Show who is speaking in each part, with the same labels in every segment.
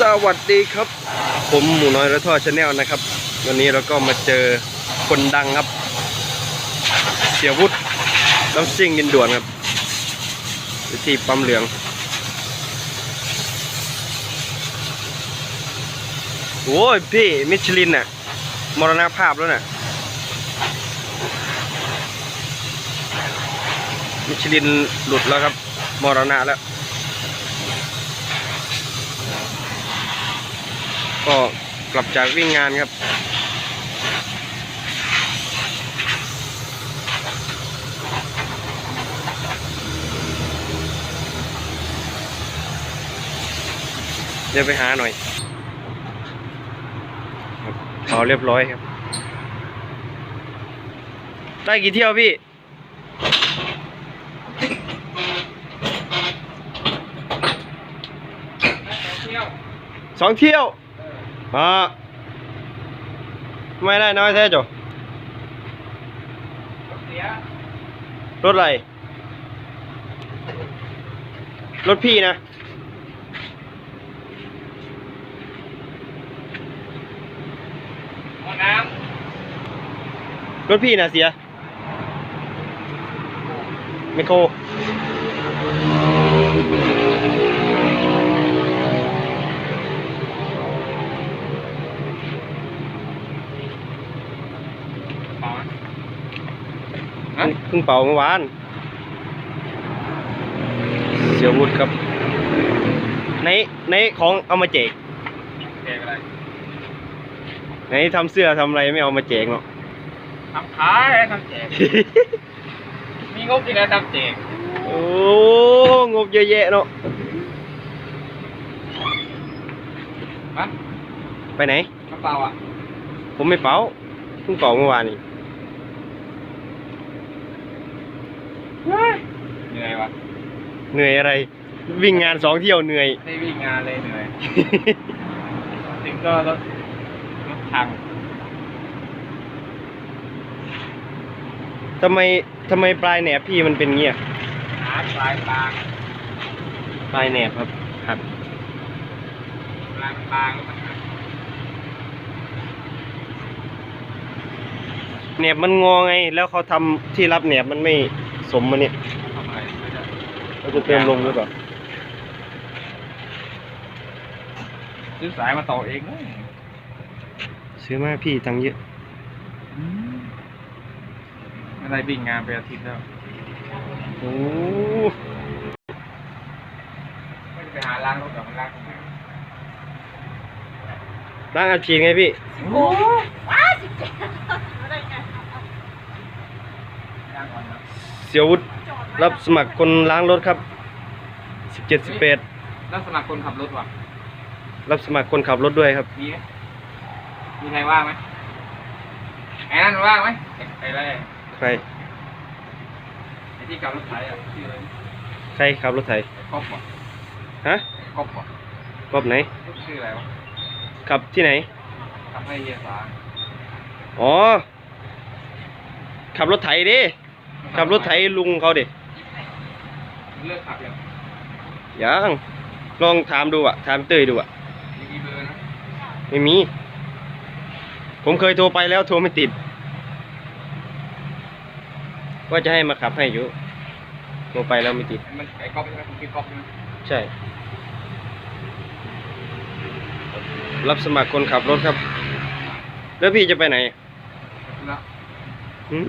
Speaker 1: สวัสดีครับ ผมหมูน้อยและท่อชาแนลนะครับ วันนี้เราก็มาเจอคนดังครับ เสียวุฒิน้ำซิ่งดินด่วนครับที่ปั๊มเหลืองโอ้ยพี่มิชลินน่ะมรณภาพแล้วน่ะมิชลินหลุดแล้วครับ มรณะแล้ว ก็กลับจากวิ่งงานครับ เดี๋ยวไปหาหน่อยเอาเรียบร้อยครับ ได้กี่เที่ยวพี่สองเที่ยว อ่าไม่ได้น้อยแท้จ้ะรถอะไร รถพี่นะ
Speaker 2: ห้องน้
Speaker 1: รถพี่นะเสียไมโคร เพิ่งเป่าเมื่อวาน เสียวุฒิครับ ในในของเอามาแจก
Speaker 2: แกกอะไร
Speaker 1: ไหนทำเสื้อทำอะไรไม่เอามาแจกเนาะ
Speaker 2: ทำขายทำแจก มีงบยังไงทำแจก
Speaker 1: โอ้งบเยอะแยะเนาะ
Speaker 2: ฮะ
Speaker 1: ไปไหน
Speaker 2: น้ำเปล่าอะ
Speaker 1: ผมไม่เป่าเพิ่งเป่าเมื่อวานนี่
Speaker 2: เหนื่อยวะ
Speaker 1: เหนื่อยอะไร วิ่งงานสองเที่ยวเหนื่อย
Speaker 2: ได้วิ่งงานเลยเหนื่อยถึงก็รถรถพัง
Speaker 1: ทำไมทำไมปลายแหนบพี่มันเป็นเงี้ย
Speaker 2: หาปลายบาง
Speaker 1: ปลายแหนบครับหัก
Speaker 2: ปลายบางแล้วมันหัก
Speaker 1: แหนบมันงอไง แล้วเขาทำที่รับแหนบมันไม่ สมมันเนี่ย
Speaker 2: ทำอะไรไม่ได้
Speaker 1: เราจะเติมลงหรือเปล่า
Speaker 2: ซื้อสายมาต่อเองนะ
Speaker 1: ซื้อมาพี่ตังค์เยอะ
Speaker 2: ไม่ได้วิ่งงานไปอาทิตย์แล้ว
Speaker 1: โอ้
Speaker 2: ไม่ได้ไปหาล้างรถกับมันล้างตรงไหน
Speaker 1: ล้างอาชีพไงพี่
Speaker 2: โอ้
Speaker 3: ว้าสิเจ็ดอะไรกัน
Speaker 2: ล้างก่อนนะ
Speaker 1: เสียวุฒิรับสมัครคนล้างรถครับสิบเจ็ดสิบแปด
Speaker 2: แล้วสมัครคนขับรถวะ
Speaker 1: รับสมัครคนขับรถด้วยครับ
Speaker 2: มีไหมมีใครว่างไหมไอ้นั่นว่างไหมไอ้ไอ้อะไร
Speaker 1: ใคร
Speaker 2: ไอ้ที่ขับรถไถอะชื่ออะไร
Speaker 1: ใครขับรถไถ
Speaker 2: ไอ้ก๊อฟวะ
Speaker 1: ฮะ
Speaker 2: ไอ้ก๊อฟวะ
Speaker 1: รอบไหน
Speaker 2: ชื่ออะไรวะ
Speaker 1: ขับที่ไหน
Speaker 2: ทำให้เฮียสา
Speaker 1: อ๋อขับรถไถดิ ขับรถไถลุงเขาดิ
Speaker 2: เลือกขับอย่าง
Speaker 1: ยังลองถามดูอะถามเต้ยดูอะ
Speaker 2: มีกี่เบอร์นะ
Speaker 1: ไม่มี ผมเคยโทรไปแล้วโทรไม่ติด ว่าจะให้มาขับให้อยู่โทรไปแล้วไม่ติด
Speaker 2: มันไอ้ก๊อฟใช่ไหมคุณคือก๊อฟใช่ไหม
Speaker 1: ใช่ รับสมัครคนขับรถครับ แล้วพี่จะไปไหน
Speaker 2: แล้ว
Speaker 1: อืม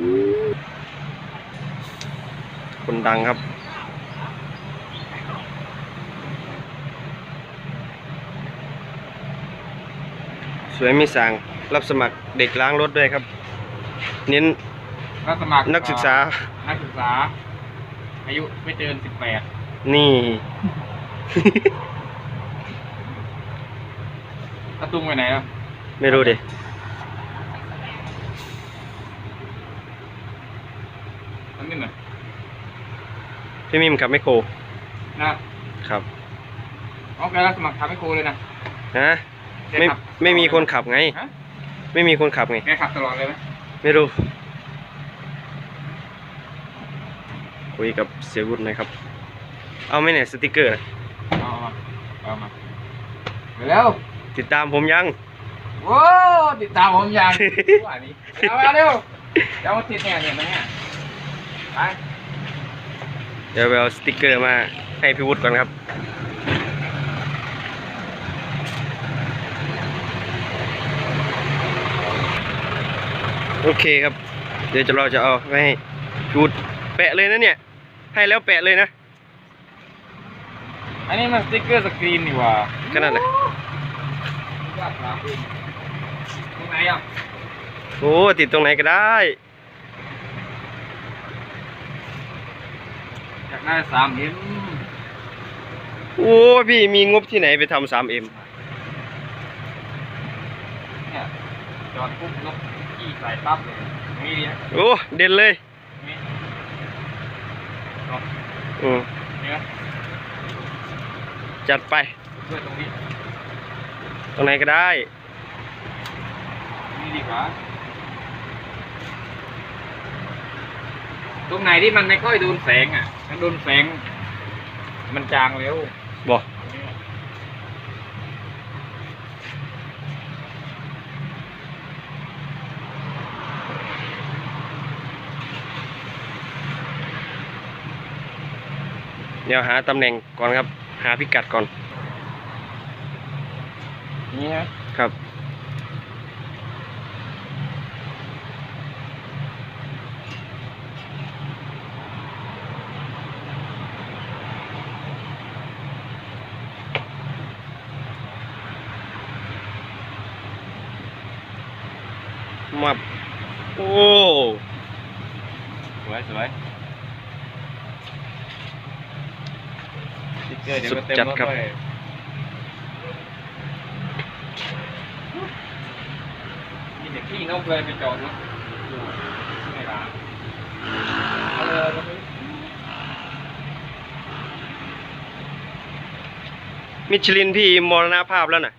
Speaker 1: คนดังครับ สวยไม่สั่งรับสมัครเด็กล้างรถด้วยครับ เน้น
Speaker 2: ก็สมัคร
Speaker 1: นักศึกษา
Speaker 2: นักศึกษา อายุไม่เกินสิบแปด
Speaker 1: นี่
Speaker 2: ตะตุงไปไหนอะ
Speaker 1: ไม่รู้ดิ
Speaker 2: นั่นนี่น่ะ
Speaker 1: พี่มิมขับไม่โคร
Speaker 2: นะครับอ๋อแกรับสมัครทำให้ครูเลยนะ
Speaker 1: ฮะ
Speaker 2: แก
Speaker 1: ไม่
Speaker 2: ขับ
Speaker 1: ไม่มีคนขับไง
Speaker 2: ฮะ
Speaker 1: ไม่มีคนขับไง
Speaker 2: แกขับตลอดเลยไหม
Speaker 1: ไม่รู้ คุยกับเสียวุฒิหนะครับ เอาไหม่เนี่ยสติกเกอร์นะ
Speaker 2: เอามาเอามาเร็ว
Speaker 1: ติดตามผมยัง
Speaker 2: โว้ติดตามผมยังว่านี้เอามาเร็วเดี๋ยวมาติดเนี่ยเนี่ยมาเนี่ยไป
Speaker 1: เดี๋ยวไปเอาสติกเกอร์มาให้พี่วุฒิก่อนครับ โอเคครับ เดี๋ยวจะเราจะเอาไปให้พี่วุฒิแปะเลยนะเนี่ย ให้แล้วแปะเลยนะ
Speaker 2: อันนี้มันสติ๊กเกอร์สกรีนนี่หว่า
Speaker 1: ก็นั่นแหละ
Speaker 2: ว่าครับเองตรงไหนอะ
Speaker 1: โอ้ติดตรงไหนก็ได้
Speaker 2: อยากได้สามเอ็ม
Speaker 1: โอ้พี่มีงบที่ไหนไปทำสามเอ็ม
Speaker 2: เนี่ยจอดปุ๊บนกขี้ใส่ปั๊บเลยมีดีนะ
Speaker 1: โอ้เด่นเลย
Speaker 2: มี
Speaker 1: อืม
Speaker 2: เนี่ย
Speaker 1: จัดไป
Speaker 2: ช่วยตรงนี้
Speaker 1: ตรงไหนก็ได้
Speaker 2: นี่ดีกว่าตรงไหนที่มันไม่ค่อยโดนแสงอะ ถ้าโดนแสง มันจางเร็ว
Speaker 1: บอกเดี๋ยวหาตำแหน่งก่อนครับ หาพิกัดก่อน
Speaker 2: นี่ฮะ
Speaker 1: ครับ มาโอ้
Speaker 2: สวยสวยสติ๊กเกอร์เดี๋ยวก็เต็ม
Speaker 1: สุดจัด
Speaker 2: รถ
Speaker 1: ครับ
Speaker 2: เลยมีเด็กขี้นกเลยไปจอดรถอยู่ในร้านเอาเลยเอาเลย
Speaker 1: มิชลินพี่มรณภาพแล้วน่ะ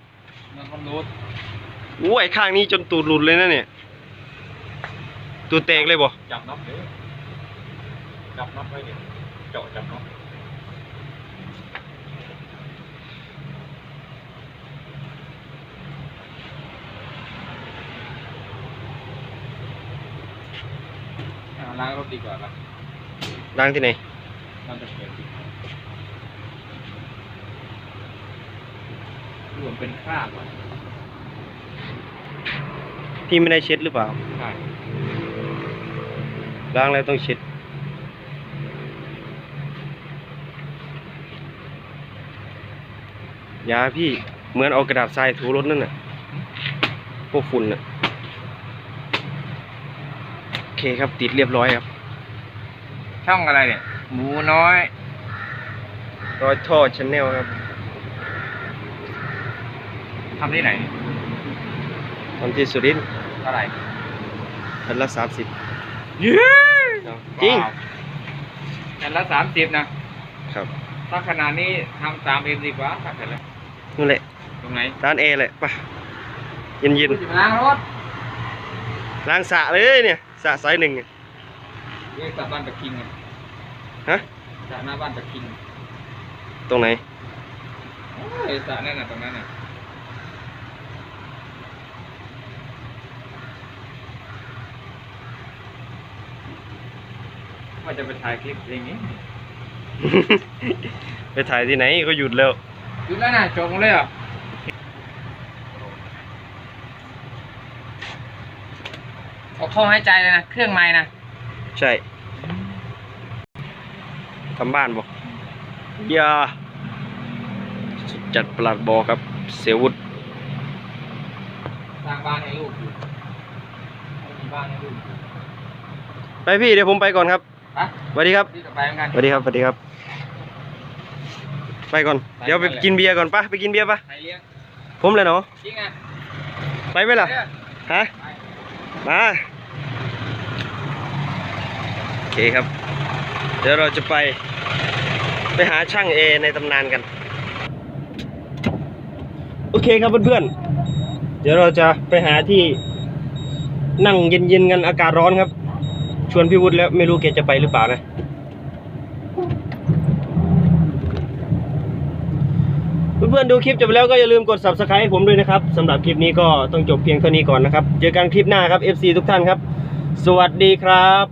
Speaker 2: มันมันรู้
Speaker 1: โอ้ยข้างนี้จนตูดหลุดเลยนะเนี่ย ตูดแตกเลยบ่
Speaker 2: จับน็อตเด้อจับน็อตไว้เดี๋ยวเจาะจับน็อตเอาล้างรถดีกว่าป่ะ
Speaker 1: ล้างที่ไหน
Speaker 2: มันจะเกิดรวมเป็นคราบอะ
Speaker 1: พี่ไม่ได้เช็ดหรือเปล่า
Speaker 2: ใช่
Speaker 1: ล้างแล้วต้องเช็ดยาพี่เหมือนเอากระดาษทรายถูรถนั่นน่ะพวกฝุ่นน่ะโอเคครับติดเรียบร้อยครับ
Speaker 2: ช่องอะไรเนี่ย หมูน้อย
Speaker 1: รอยท่อชแนลครับ
Speaker 2: ทำที่ไหน
Speaker 1: ทำที่สุรินทร์
Speaker 2: เท่าไหร่
Speaker 1: พันละสามสิบ
Speaker 2: เย้
Speaker 1: จริง
Speaker 2: แผ่นละสามสิบนะครับ ถ้าขนาดนี้ทำสามเอ็มดีกว่าถ้าเสร็จแล้ว
Speaker 1: นั่นแหละ
Speaker 2: ตรงไหน
Speaker 1: ร้านแอร์แหละไปเย็นเย็น
Speaker 2: จะไปล้างรถ
Speaker 1: ๆล้างสระเลยเนี่ยสระสายหนึ่งอะ
Speaker 2: เรียกสระบ้านตะคิงอะ
Speaker 1: ฮะ
Speaker 2: สระหน้าบ้านตะคิง
Speaker 1: ตรงไหน
Speaker 2: โอ้ยสระนั่นน่ะตรงนั้นน่ะ ว่าจะไปถ่ายคลิปเองนี้
Speaker 1: ไปถ่ายที่ไหนก็หยุดแล้ว
Speaker 2: หยุดแล้วนะจบหมดเลยเหรอะออกท่อหายใจเลยนะเครื่องไม้นะ
Speaker 1: ใช่ทำบ้านบอกยาสุดจัดประหลัดบอครับ เสียวุฒ
Speaker 2: สร้างบ้านให้ลูกอยู่มีบ้านให้ลูกอยู่
Speaker 1: ไปพี่เดี๋ยวผมไปก่อนครับ
Speaker 2: ฮะ
Speaker 1: สวัสดีครับ
Speaker 2: ที่จะไปเหมือนกัน
Speaker 1: สวัสดีครับ สวัสดีครับ ไปก่อน
Speaker 2: ไป
Speaker 1: เดี๋ยวไป
Speaker 2: ไปเลย
Speaker 1: กินเบียร์ก่อนปะไปกินเบียร์ปะ
Speaker 2: ใครเลี้ยง
Speaker 1: ผมเลยเนาะ
Speaker 2: จริงอะ
Speaker 1: ไปไหมล่ะ
Speaker 2: เนี่ย
Speaker 1: ฮะ
Speaker 2: ไป
Speaker 1: มา โอเคครับ เดี๋ยวเราจะไป ไปหาช่างเอในตำนานกัน โอเคครับเพื่อนๆ เดี๋ยวเราจะไปหาที่นั่งเย็นๆกันอากาศร้อนครับ ชวนพี่วุฒิแล้วไม่รู้แกจะไปหรือเปล่านะ เพื่อนๆดูคลิปจบแล้วก็อย่าลืมกด subscribe ให้ผมด้วยนะครับสำหรับคลิปนี้ก็ต้องจบเพียงเท่านี้ก่อนนะครับ เจอกันคลิปหน้าครับ FC ทุกท่านครับ สวัสดีครับ